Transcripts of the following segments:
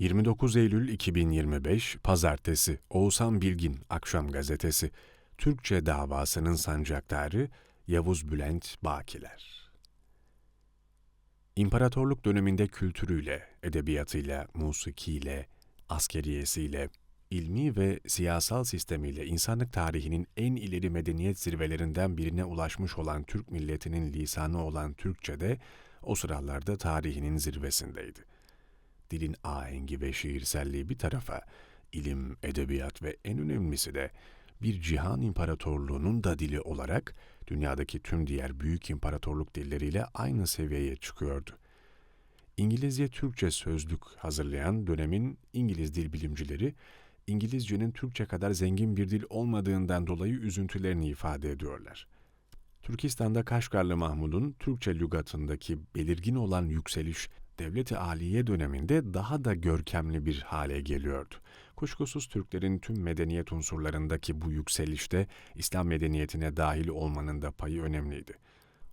29 Eylül 2025 Pazartesi Oğuzhan Bilgin Akşam Gazetesi Türkçe davasının sancaktarı Yavuz Bülent Bakiler. İmparatorluk döneminde kültürüyle, edebiyatıyla, musikiyle, askeriyesiyle, ilmi ve siyasal sistemiyle insanlık tarihinin en ileri medeniyet zirvelerinden birine ulaşmış olan Türk milletinin lisanı olan Türkçe'de o sıralarda tarihinin zirvesindeydi dilin ahengi ve şiirselliği bir tarafa, ilim, edebiyat ve en önemlisi de bir cihan imparatorluğunun da dili olarak dünyadaki tüm diğer büyük imparatorluk dilleriyle aynı seviyeye çıkıyordu. İngilizce Türkçe sözlük hazırlayan dönemin İngiliz dil bilimcileri, İngilizcenin Türkçe kadar zengin bir dil olmadığından dolayı üzüntülerini ifade ediyorlar. Türkistan'da Kaşgarlı Mahmud'un Türkçe lügatındaki belirgin olan yükseliş Devleti Aliye döneminde daha da görkemli bir hale geliyordu. Kuşkusuz Türklerin tüm medeniyet unsurlarındaki bu yükselişte İslam medeniyetine dahil olmanın da payı önemliydi.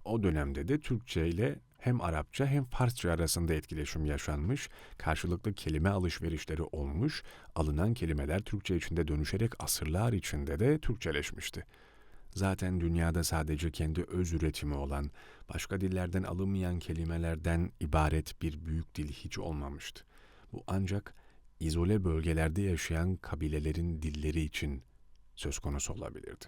O dönemde de Türkçe ile hem Arapça hem Farsça arasında etkileşim yaşanmış, karşılıklı kelime alışverişleri olmuş, alınan kelimeler Türkçe içinde dönüşerek asırlar içinde de Türkçeleşmişti. Zaten dünyada sadece kendi öz üretimi olan, başka dillerden alınmayan kelimelerden ibaret bir büyük dil hiç olmamıştı. Bu ancak izole bölgelerde yaşayan kabilelerin dilleri için söz konusu olabilirdi.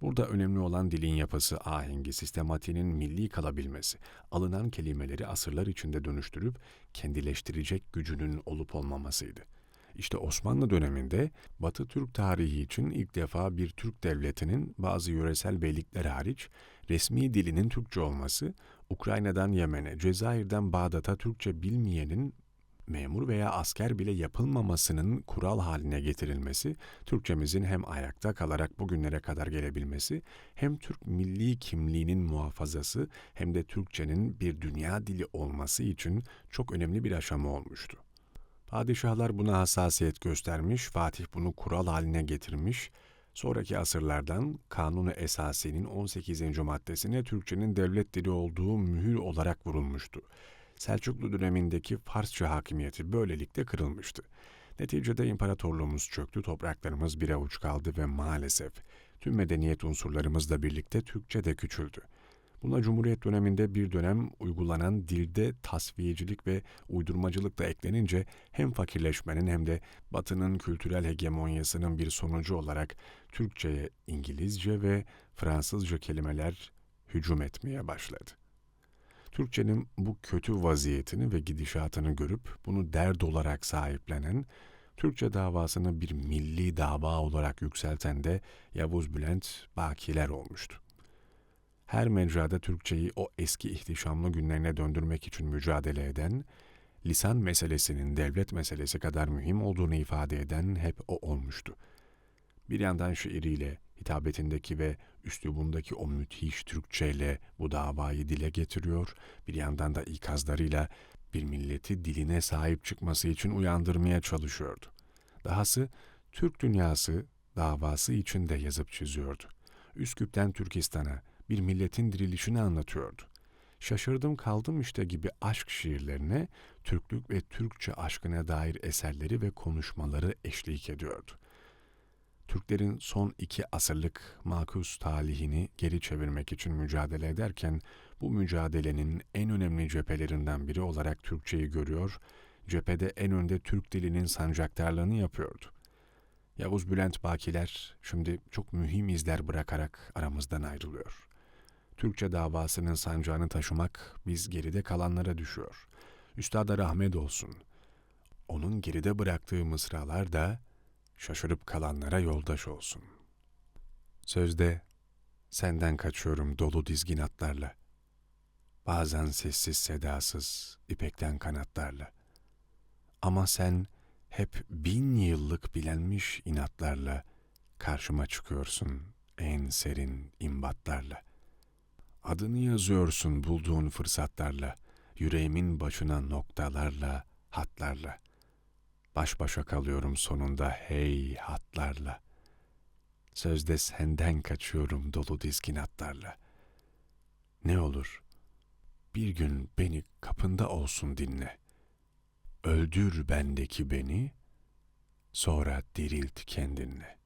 Burada önemli olan dilin yapısı, ahengi, sistematiğinin milli kalabilmesi, alınan kelimeleri asırlar içinde dönüştürüp kendileştirecek gücünün olup olmamasıydı.'' İşte Osmanlı döneminde Batı Türk tarihi için ilk defa bir Türk devletinin bazı yöresel beylikler hariç resmi dilinin Türkçe olması, Ukrayna'dan Yemen'e, Cezayir'den Bağdat'a Türkçe bilmeyenin memur veya asker bile yapılmamasının kural haline getirilmesi, Türkçemizin hem ayakta kalarak bugünlere kadar gelebilmesi, hem Türk milli kimliğinin muhafazası hem de Türkçenin bir dünya dili olması için çok önemli bir aşama olmuştu. Padişahlar buna hassasiyet göstermiş, Fatih bunu kural haline getirmiş. Sonraki asırlardan Kanunu Esasi'nin 18. maddesine Türkçenin devlet dili olduğu mühür olarak vurulmuştu. Selçuklu dönemindeki Farsça hakimiyeti böylelikle kırılmıştı. Neticede imparatorluğumuz çöktü, topraklarımız bir avuç kaldı ve maalesef tüm medeniyet unsurlarımızla birlikte Türkçe de küçüldü. Buna Cumhuriyet döneminde bir dönem uygulanan dilde tasfiyecilik ve uydurmacılık da eklenince hem fakirleşmenin hem de Batı'nın kültürel hegemonyasının bir sonucu olarak Türkçe'ye İngilizce ve Fransızca kelimeler hücum etmeye başladı. Türkçenin bu kötü vaziyetini ve gidişatını görüp bunu dert olarak sahiplenen, Türkçe davasını bir milli dava olarak yükselten de Yavuz Bülent Bakiler olmuştu her mecrada Türkçeyi o eski ihtişamlı günlerine döndürmek için mücadele eden, lisan meselesinin devlet meselesi kadar mühim olduğunu ifade eden hep o olmuştu. Bir yandan şiiriyle, hitabetindeki ve üslubundaki o müthiş Türkçeyle bu davayı dile getiriyor, bir yandan da ikazlarıyla bir milleti diline sahip çıkması için uyandırmaya çalışıyordu. Dahası Türk dünyası davası için de yazıp çiziyordu. Üsküp'ten Türkistan'a, bir milletin dirilişini anlatıyordu. Şaşırdım kaldım işte gibi aşk şiirlerine, Türklük ve Türkçe aşkına dair eserleri ve konuşmaları eşlik ediyordu. Türklerin son iki asırlık makus talihini geri çevirmek için mücadele ederken, bu mücadelenin en önemli cephelerinden biri olarak Türkçeyi görüyor, cephede en önde Türk dilinin sancaktarlığını yapıyordu. Yavuz Bülent Bakiler şimdi çok mühim izler bırakarak aramızdan ayrılıyor. Türkçe davasının sancağını taşımak biz geride kalanlara düşüyor. Üstada rahmet olsun. Onun geride bıraktığı mısralar da şaşırıp kalanlara yoldaş olsun. Sözde senden kaçıyorum dolu dizgin atlarla. Bazen sessiz sedasız ipekten kanatlarla. Ama sen hep bin yıllık bilenmiş inatlarla karşıma çıkıyorsun en serin imbatlarla. Adını yazıyorsun bulduğun fırsatlarla, yüreğimin başına noktalarla, hatlarla. Baş başa kalıyorum sonunda hey hatlarla. Sözde senden kaçıyorum dolu dizgin atlarla. Ne olur, bir gün beni kapında olsun dinle. öldür bendeki beni, sonra dirilt kendinle.